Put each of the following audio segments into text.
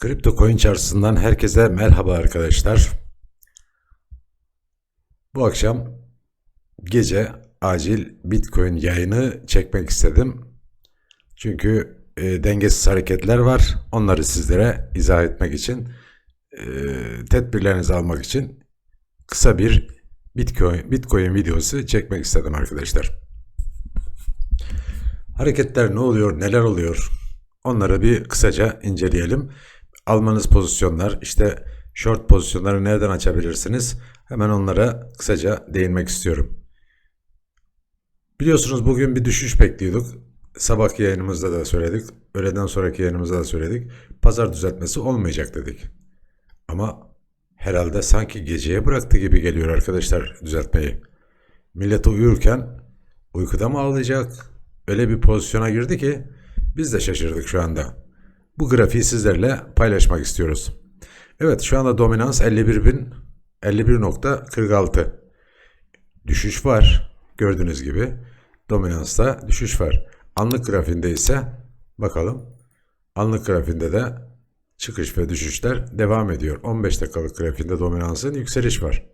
Kripto coin çarşısından herkese merhaba arkadaşlar. Bu akşam gece acil Bitcoin yayını çekmek istedim. Çünkü e, dengesiz hareketler var. Onları sizlere izah etmek için, e, tedbirlerinizi almak için kısa bir Bitcoin, Bitcoin videosu çekmek istedim arkadaşlar. Hareketler ne oluyor, neler oluyor? Onları bir kısaca inceleyelim. Almanız pozisyonlar, işte short pozisyonları nereden açabilirsiniz? Hemen onlara kısaca değinmek istiyorum. Biliyorsunuz bugün bir düşüş bekliyorduk. Sabah yayınımızda da söyledik. Öğleden sonraki yayınımızda da söyledik. Pazar düzeltmesi olmayacak dedik. Ama herhalde sanki geceye bıraktı gibi geliyor arkadaşlar düzeltmeyi. Millet uyurken uykuda mı ağlayacak? Öyle bir pozisyona girdi ki biz de şaşırdık şu anda. Bu grafiği sizlerle paylaşmak istiyoruz. Evet şu anda dominans 51.000 51.46 düşüş var. Gördüğünüz gibi dominansta düşüş var. Anlık grafiğinde ise bakalım. Anlık grafiğinde de çıkış ve düşüşler devam ediyor. 15 dakikalık grafiğinde dominansın yükseliş var.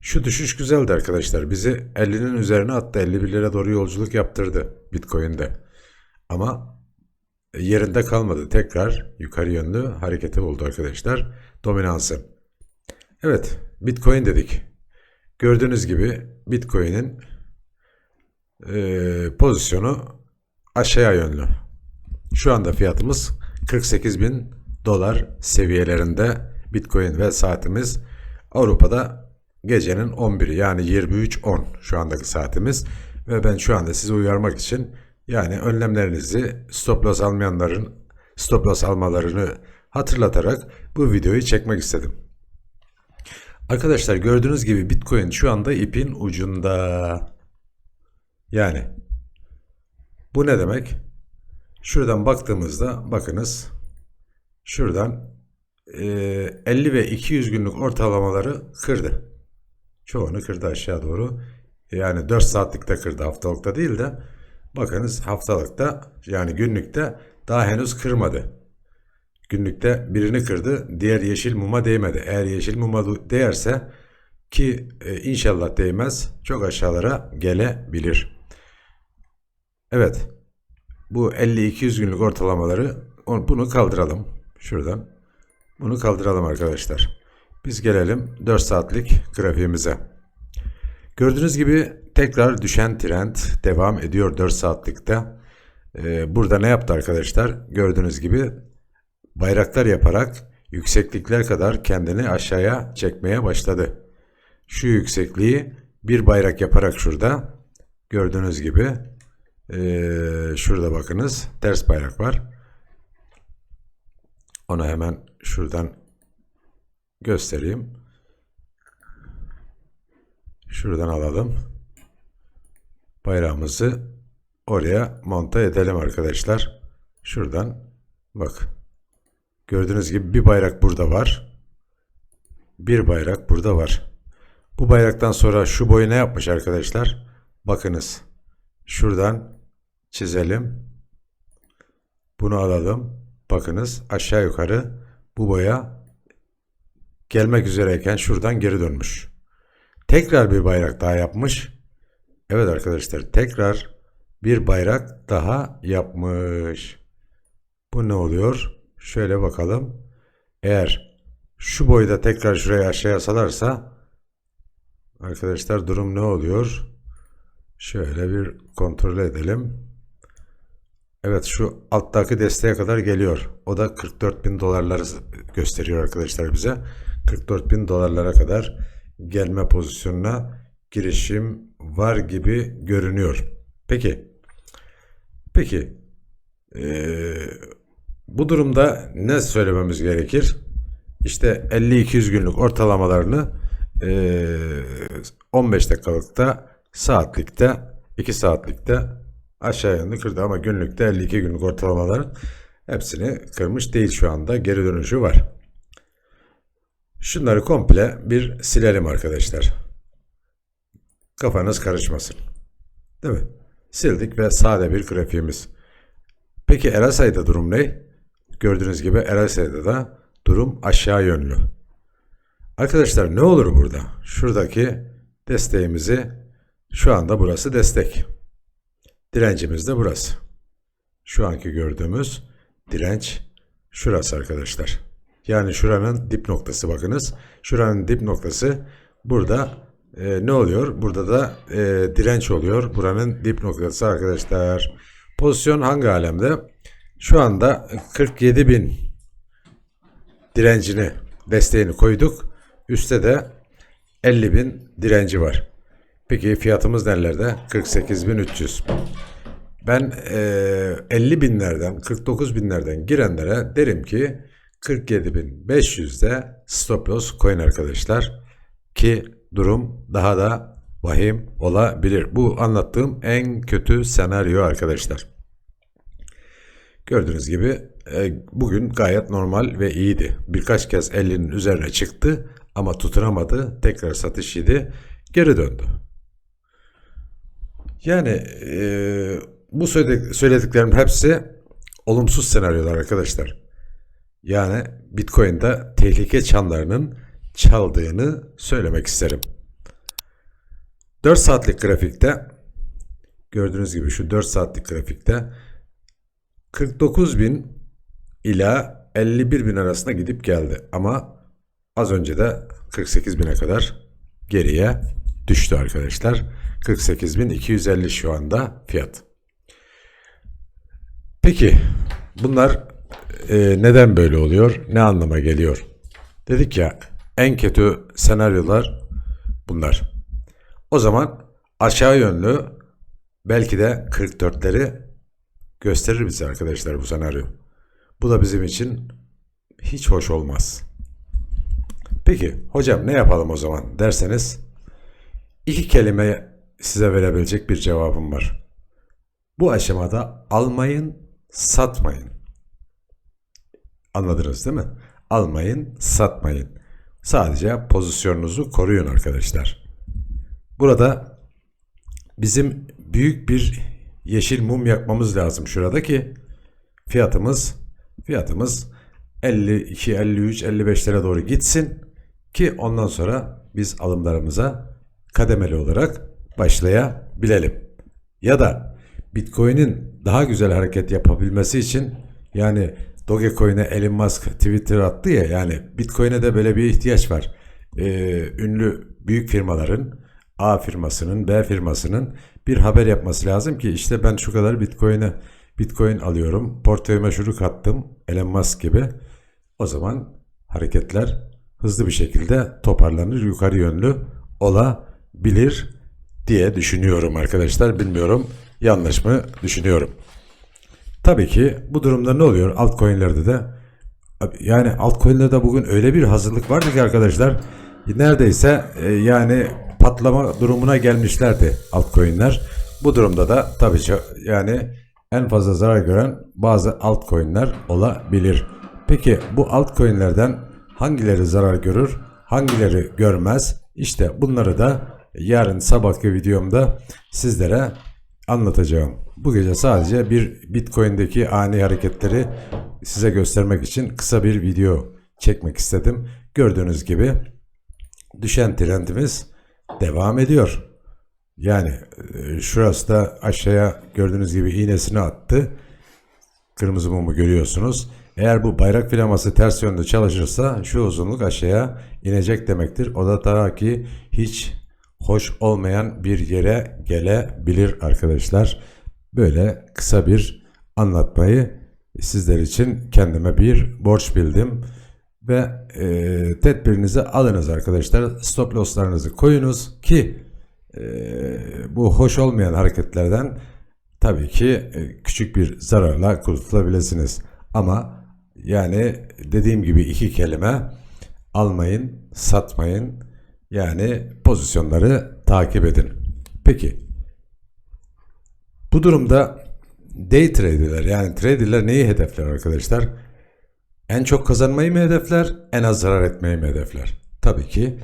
Şu düşüş güzeldi arkadaşlar. Bizi 50'nin üzerine attı. 51'lere doğru yolculuk yaptırdı Bitcoin'de. Ama yerinde kalmadı. Tekrar yukarı yönlü hareketi buldu arkadaşlar. Dominansı. Evet, Bitcoin dedik. Gördüğünüz gibi Bitcoin'in e, pozisyonu aşağıya yönlü. Şu anda fiyatımız 48 bin dolar seviyelerinde Bitcoin ve saatimiz Avrupa'da gecenin 11'i yani 23.10 şu andaki saatimiz ve ben şu anda sizi uyarmak için yani önlemlerinizi stop loss almayanların stop loss almalarını hatırlatarak bu videoyu çekmek istedim. Arkadaşlar gördüğünüz gibi Bitcoin şu anda ipin ucunda. Yani bu ne demek? Şuradan baktığımızda bakınız şuradan e, 50 ve 200 günlük ortalamaları kırdı. Çoğunu kırdı aşağı doğru. Yani 4 saatlikte kırdı haftalıkta değil de bakınız haftalıkta yani günlükte daha henüz kırmadı. Günlükte birini kırdı, diğer yeşil muma değmedi. Eğer yeşil muma değerse ki e, inşallah değmez, çok aşağılara gelebilir. Evet, bu 50-200 günlük ortalamaları bunu kaldıralım şuradan. Bunu kaldıralım arkadaşlar. Biz gelelim 4 saatlik grafiğimize. Gördüğünüz gibi tekrar düşen trend devam ediyor 4 saatlikte. Ee, burada ne yaptı arkadaşlar? Gördüğünüz gibi bayraklar yaparak yükseklikler kadar kendini aşağıya çekmeye başladı. Şu yüksekliği bir bayrak yaparak şurada gördüğünüz gibi ee, şurada bakınız ters bayrak var. Onu hemen şuradan göstereyim. Şuradan alalım. Bayrağımızı oraya monta edelim arkadaşlar. Şuradan bak. Gördüğünüz gibi bir bayrak burada var. Bir bayrak burada var. Bu bayraktan sonra şu boyu ne yapmış arkadaşlar? Bakınız. Şuradan çizelim. Bunu alalım. Bakınız aşağı yukarı bu boya gelmek üzereyken şuradan geri dönmüş. Tekrar bir bayrak daha yapmış. Evet arkadaşlar tekrar bir bayrak daha yapmış. Bu ne oluyor? Şöyle bakalım. Eğer şu boyu da tekrar şuraya aşağıya salarsa arkadaşlar durum ne oluyor? Şöyle bir kontrol edelim. Evet şu alttaki desteğe kadar geliyor. O da 44 bin dolarları gösteriyor arkadaşlar bize. 44 bin dolarlara kadar gelme pozisyonuna girişim var gibi görünüyor. Peki. Peki. Ee, bu durumda ne söylememiz gerekir? İşte 50-200 günlük ortalamalarını e, 15 dakikalıkta, saatlikte, 2 saatlikte aşağı yönlü kırdı ama günlükte 52 günlük ortalamaların hepsini kırmış değil şu anda. Geri dönüşü var. Şunları komple bir silelim arkadaşlar. Kafanız karışmasın. Değil mi? Sildik ve sade bir grafiğimiz. Peki RSI'da durum ne? gördüğünüz gibi RSI'de de durum aşağı yönlü. Arkadaşlar ne olur burada? Şuradaki desteğimizi şu anda burası destek. Direncimiz de burası. Şu anki gördüğümüz direnç şurası arkadaşlar. Yani şuranın dip noktası bakınız. Şuranın dip noktası burada e, ne oluyor? Burada da e, direnç oluyor. Buranın dip noktası arkadaşlar. Pozisyon hangi alemde? Şu anda 47 bin direncini, desteğini koyduk. Üste de 50 bin direnci var. Peki fiyatımız nelerde? 48.300. Ben eee 50 binlerden, 49 binlerden girenlere derim ki 47.500'de stop loss coin arkadaşlar. Ki durum daha da vahim olabilir. Bu anlattığım en kötü senaryo arkadaşlar. Gördüğünüz gibi e, bugün gayet normal ve iyiydi. Birkaç kez 50'nin üzerine çıktı ama tutunamadı. Tekrar satış yedi. Geri döndü. Yani e, bu söyledi- söylediklerimin hepsi olumsuz senaryolar arkadaşlar. Yani Bitcoin'de tehlike çanlarının çaldığını söylemek isterim. 4 saatlik grafikte gördüğünüz gibi şu 4 saatlik grafikte 49 bin ila 51 bin arasında gidip geldi. Ama az önce de 48 bine kadar geriye düştü arkadaşlar. 48.250 şu anda fiyat. Peki bunlar e, neden böyle oluyor? Ne anlama geliyor? Dedik ya en kötü senaryolar bunlar. O zaman aşağı yönlü belki de 44'leri gösterir bize arkadaşlar bu senaryo. Bu da bizim için hiç hoş olmaz. Peki hocam ne yapalım o zaman derseniz iki kelime size verebilecek bir cevabım var. Bu aşamada almayın, satmayın. Anladınız değil mi? Almayın, satmayın. Sadece pozisyonunuzu koruyun arkadaşlar. Burada bizim büyük bir yeşil mum yakmamız lazım şurada ki fiyatımız fiyatımız 52, 53, 55'lere doğru gitsin ki ondan sonra biz alımlarımıza kademeli olarak başlayabilelim. Ya da Bitcoin'in daha güzel hareket yapabilmesi için yani Dogecoin'e Elon Musk Twitter attı ya yani Bitcoin'e de böyle bir ihtiyaç var. Ee, ünlü büyük firmaların A firmasının B firmasının bir haber yapması lazım ki işte ben şu kadar Bitcoin'e Bitcoin alıyorum. Portföyüme şunu kattım. Elon Musk gibi. O zaman hareketler hızlı bir şekilde toparlanır, yukarı yönlü olabilir diye düşünüyorum arkadaşlar. Bilmiyorum yanlış mı düşünüyorum. Tabii ki bu durumda ne oluyor altcoin'lerde de? Yani altcoin'lerde bugün öyle bir hazırlık vardı ki arkadaşlar neredeyse e, yani patlama durumuna gelmişlerdi altcoin'ler. Bu durumda da tabii ki yani en fazla zarar gören bazı altcoin'ler olabilir. Peki bu altcoin'lerden hangileri zarar görür, hangileri görmez? İşte bunları da yarın sabahki videomda sizlere anlatacağım. Bu gece sadece bir Bitcoin'deki ani hareketleri size göstermek için kısa bir video çekmek istedim. Gördüğünüz gibi düşen trendimiz devam ediyor. Yani e, şurası da aşağıya gördüğünüz gibi iğnesini attı. Kırmızı mumu görüyorsunuz. Eğer bu bayrak flaması ters yönde çalışırsa şu uzunluk aşağıya inecek demektir. O da ta ki hiç hoş olmayan bir yere gelebilir arkadaşlar. Böyle kısa bir anlatmayı sizler için kendime bir borç bildim. Ve e, tedbirinizi alınız arkadaşlar. Stop losslarınızı koyunuz ki e, bu hoş olmayan hareketlerden tabii ki e, küçük bir zararla kurtulabilirsiniz. Ama yani dediğim gibi iki kelime almayın, satmayın. Yani pozisyonları takip edin. Peki bu durumda day trader'ler yani trader'ler neyi hedefler arkadaşlar? En çok kazanmayı mı hedefler, en az zarar etmeyi mi hedefler? Tabii ki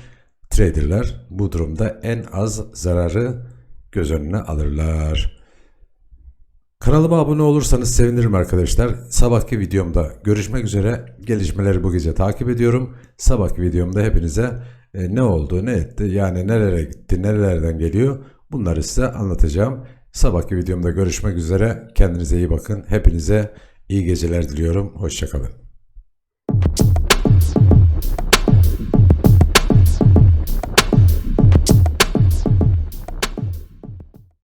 trader'ler bu durumda en az zararı göz önüne alırlar. Kanalıma abone olursanız sevinirim arkadaşlar. Sabahki videomda görüşmek üzere. Gelişmeleri bu gece takip ediyorum. Sabahki videomda hepinize e, ne oldu, ne etti, yani nerelere gitti, nerelerden geliyor bunları size anlatacağım. Sabahki videomda görüşmek üzere. Kendinize iyi bakın. Hepinize iyi geceler diliyorum. Hoşçakalın.